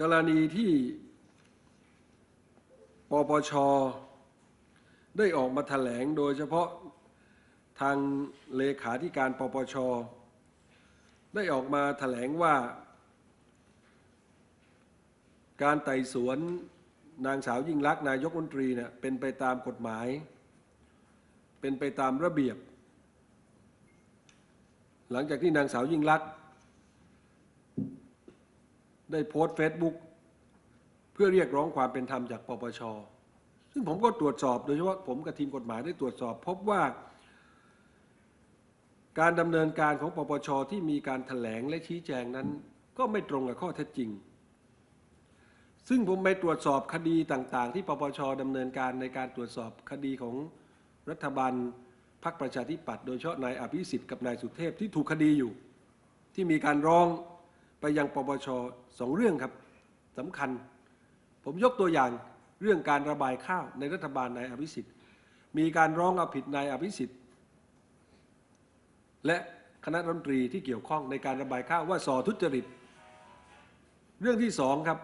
กรณีที่ปปช ได้ออกมาแถลงโดยเฉพาะทางเลขาธิการปปช ได้ออกมาแถลงว่า การไต่สวนนางสาวยิ่งลักษณ์นายกรัฐมนตรีเนี่ยเป็นไปตามกฎหมาย เป็นไปตามระเบียบ หลังจากที่นางสาวยิ่งลักษณ์ ได้โพสต์เฟซบุ๊กเพื่อเรียกร้องความเป็นธรรมจากปปช ซึ่งผมก็ตรวจสอบโดยเฉพาะผมกับทีมกฎหมายได้ตรวจสอบ พบว่า การดำเนินการของปปชที่มีการถแถลงและชี้แจงนั้น ก็ไม่ตรงกับข้อเท็จจริง ซึ่งผมไปตรวจสอบคดีต่าง ๆ ที่ปปชดำเนินการในการตรวจสอบคดีของรัฐบาลพรรคประชาธิปัตย์โดยเฉพาะนายอภิสิทธิ์กับนายสุเทพที่ถูกคดีอยู่ ที่มีการร้องไปยังปปช สองเรื่องครับสำคัญ ผมยกตัวอย่างเรื่องการระบายข้าวในรัฐบาลนายอภิสิทธิ์ มีการร้องเอาผิดนายอภิสิทธิ์ และคณะรัฐมนตรีที่เกี่ยวข้องในการระบายข้าวว่าส่อทุจริต เรื่องที่สองครับ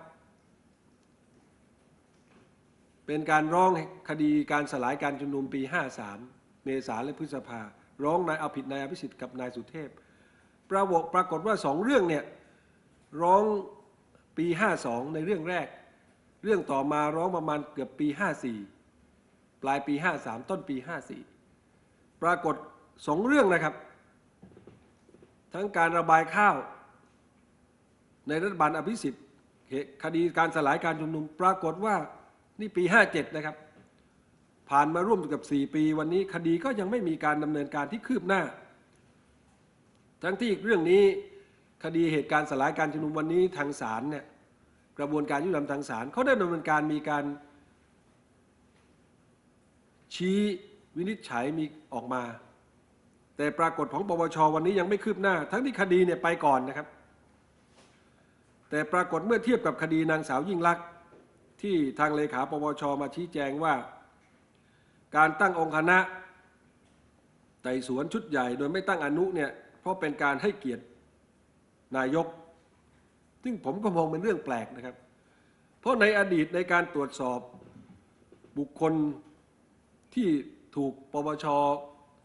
เป็นการร้องคดีการสลายการชุมนุมปี 53 เมษาและพฤษภา ร้องนายเอาผิดนายอภิสิทธิ์กับนายสุเทพปรากฏปรากฏว่าสองเรื่องเนี่ยร้อง ปี 52 ในเรื่องแรก เรื่องต่อมาร้องประมาณเกือบปี 54 ปลายปี 53 ต้นปี 54 ปรากฏสองเรื่องนะครับ ทั้งการระบายข้าว ในรัฐบาลอภิสิทธิ์คดีการสลายการชุมนุม ปรากฏว่านี่ปี 57 นะครับ ผ่านมาร่วมกับ 4 ปีวันนี้คดีก็ยังไม่มีการดำเนินการที่คืบหน้า ทั้งที่เรื่องนี้ คดีเหตุการณ์สลายการชุมนุมวันนี้ทางศาลเนี่ยกระบวนการยุติธรรมทางศาลเขาได้ดำเนินการมีการ ชี้วินิจฉัยมีออกมา แต่ปรากฏของปปชวันนี้ยังไม่คืบหน้า ทั้งที่คดีเนี่ยไปก่อนนะครับ แต่ปรากฏเมื่อเทียบกับคดีนางสาวยิ่งลักษณ์ที่ทางเลขาปปชมาชี้แจงว่า การตั้งองค์คณะไต่สวนชุดใหญ่ โดยไม่ตั้งอนุเนี่ยเพราะเป็นการให้เกียรติ นายก ซึ่งผมก็มองเป็นเรื่องแปลกนะครับ เพราะในอดีตในการตรวจสอบบุคคลที่ถูกปปช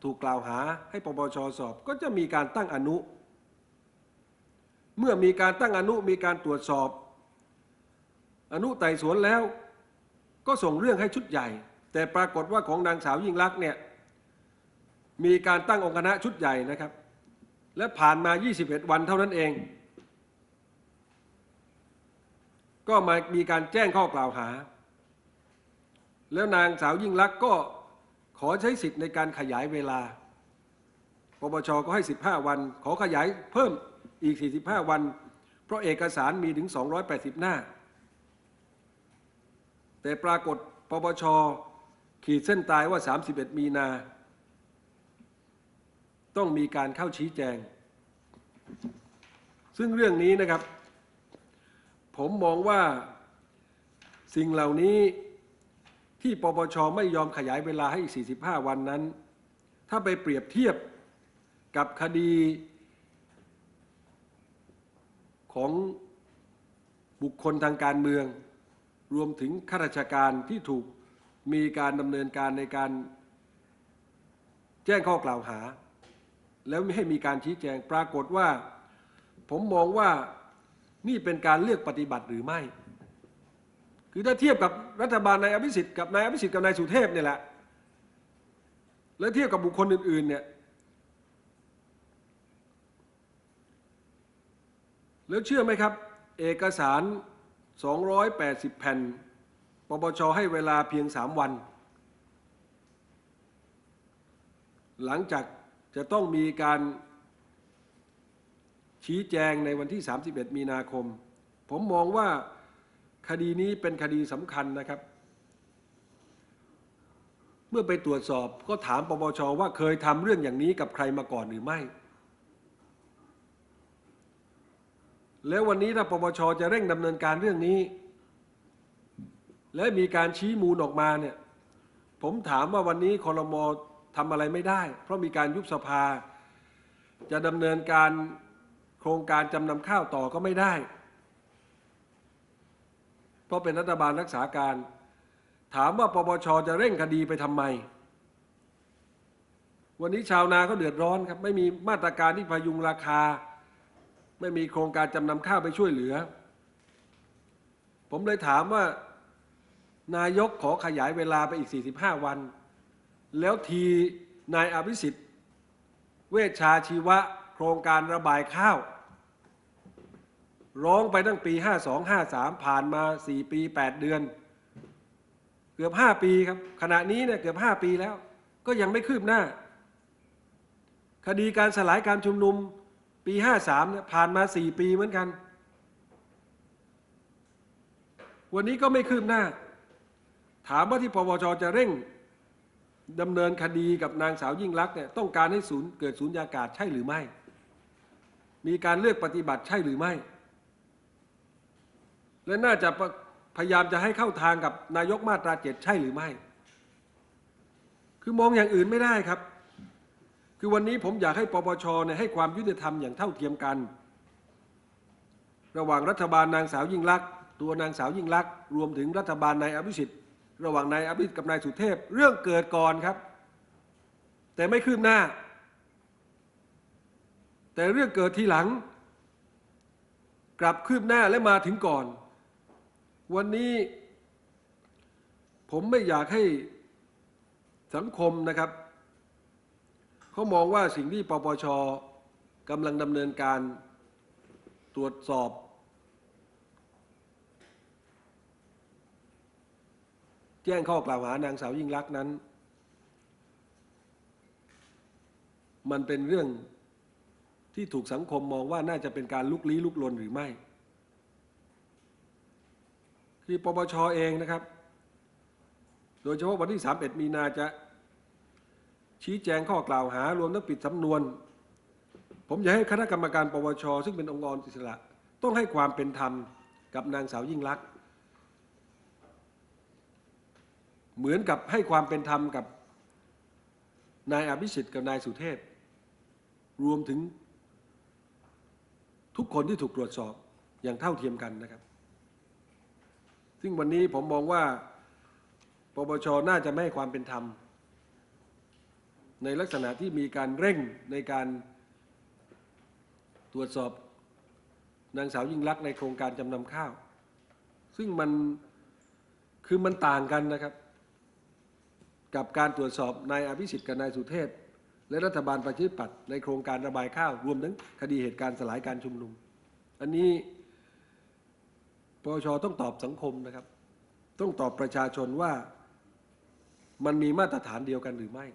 ถูกกล่าวหาให้ปปชสอบ ก็จะมีการตั้งอนุ เมื่อมีการตั้งอนุมีการตรวจสอบ อนุไต่สวนแล้ว ก็ส่งเรื่องให้ชุดใหญ่ แต่ปรากฏว่าของนางสาวยิ่งลักษณ์เนี่ยมีการตั้งองค์คณะชุดใหญ่นะครับ และผ่านมา 21 วันเท่านั้นเอง ก็มามีการแจ้งข้อกล่าวหา แล้วนางสาวยิ่งลักษณ์ก็ขอใช้สิทธิ์ในการขยายเวลา ปปชก็ให้ 15 วัน ขอขยายเพิ่มอีก 45 วัน เพราะเอกสารมีถึง 280 หน้า แต่ปรากฏปปชขีดเส้นตายว่า 31 มีนา ต้องมีการเข้าชี้แจง ซึ่งเรื่องนี้นะครับ ผมมองว่าสิ่งเหล่านี้ที่ปปชไม่ยอมขยายเวลาให้อีก 45 วันนั้น ถ้าไปเปรียบเทียบกับคดีของบุคคลทางการเมือง รวมถึงข้าราชการที่ถูกมีการดำเนินการในการแจ้งข้อกล่าวหา แล้วไม่ให้มีการชี้แจงปรากฏว่า ผมมองว่านี่เป็นการเลือกปฏิบัติหรือไม่ คือถ้าเทียบกับรัฐบาลนายอภิสิทธิ์กับนายอภิสิทธิ์กับนายสุเทพเนี่ยแหละ แล้วเทียบกับบุคคลอื่น ๆ เนี่ยแล้วเชื่อไหมครับ เอกสาร 280 แผ่นปปชให้เวลาเพียง 3 วัน หลังจาก จะต้องมีการชี้แจงในวันที่ 31 มีนาคม ผมมองว่าคดีนี้เป็นคดีสำคัญนะครับ เมื่อไปตรวจสอบก็ถามปปชว่าเคยทำเรื่องอย่างนี้กับใครมาก่อนหรือไม่ แล้ววันนี้ถ้าปปชจะเร่งดำเนินการเรื่องนี้ และมีการชี้มูลออกมาเนี่ยผมถามว่าวันนี้คอรมอ ทำอะไรไม่ได้ เพราะมีการยุบสภา จะดำเนินการโครงการจำนำข้าวต่อก็ไม่ได้ เพราะเป็นรัฐบาลรักษาการ ถามว่าปปชจะเร่งคดีไปทำไม วันนี้ชาวนาก็เดือดร้อนครับ ไม่มีมาตรการที่พยุงราคา ไม่มีโครงการจำนำข้าวไปช่วยเหลือ ผมเลยถามว่านายกขอขยายเวลาไปอีก 45 วัน แล้วทีนายอภิสิทธิ์เวชชาชีวะโครงการระบายข้าว ร้องไปตั้งปี 52 53 ผ่านมา 4 ปี 8 เดือน เกือบ 5 ปีครับ ขณะนี้เนี่ยเกือบ 5 ปีแล้ว ก็ยังไม่คืบหน้า คดีการสลายการชุมนุมปี 53เนี่ยผ่านมา 4 ปีเหมือนกัน วันนี้ก็ไม่คืบหน้า ถามว่าที่ปปชจะเร่ง ดำเนินคดีกับนางสาวยิ่งลักษณ์เนี่ยต้องการให้ศูนย์เกิดศูนย์ยากาศใช่หรือไม่ มีการเลือกปฏิบัติใช่หรือไม่ และน่าจะพยายามจะให้เข้าทางกับนายกมาตราเจ็ดใช่หรือไม่ คือมองอย่างอื่นไม่ได้ครับ คือวันนี้ผมอยากให้ปปชเนี่ยให้ความยุติธรรมอย่างเท่าเทียมกัน ระหว่างรัฐบาลนางสาวยิ่งลักษณ์ตัวนางสาวยิ่งลักษณ์รวมถึงรัฐบาลนายอภิสิทธิ์ ระหว่างนายอภิสิทธิ์กับนายสุเทพ เรื่องเกิดก่อนครับ แต่ไม่คืบหน้า แต่เรื่องเกิดทีหลัง กลับคืบหน้าและมาถึงก่อน วันนี้ผมไม่อยากให้สังคมนะครับเขามองว่าสิ่งที่ปปชกำลังดำเนินการตรวจสอบ แจ้งข้อกล่าวหานางสาวยิ่งลักษณ์นั้น มันเป็นเรื่องที่ถูกสังคมมองว่าน่าจะเป็นการลุกลี้ลุกลนหรือไม่ คือปปชเองนะครับ โดยเฉพาะวันที่ 31 มีนาจะชี้แจงข้อกล่าวหารวมทั้งปิดสำนวน ผมอยากให้คณะกรรมการปปชซึ่งเป็นองค์กรอิสระ ต้องให้ความเป็นธรรมกับนางสาวยิ่งลักษณ์ เหมือนกับให้ความเป็นธรรมกับนายอภิสิทธิ์กับนายสุเทพ รวมถึงทุกคนที่ถูกตรวจสอบอย่างเท่าเทียมกันนะครับ ซึ่งวันนี้ผมมองว่าปปชน่าจะไม่ให้ความเป็นธรรม ในลักษณะที่มีการเร่งในการตรวจสอบนางสาวยิ่งลักษณ์ในโครงการจำนำข้าว ซึ่งมันคือมันต่างกันนะครับ กับการตรวจสอบนายอภิสิทธิ์กับนายสุเทพและรัฐบาลประชาธิปัตย์ในโครงการระบายข้าวรวมทั้งคดีเหตุการณ์สลายการชุมนุม อันนี้ปชต้องตอบสังคมนะครับ ต้องตอบประชาชนว่ามันมีมาตรฐานเดียวกันหรือไม่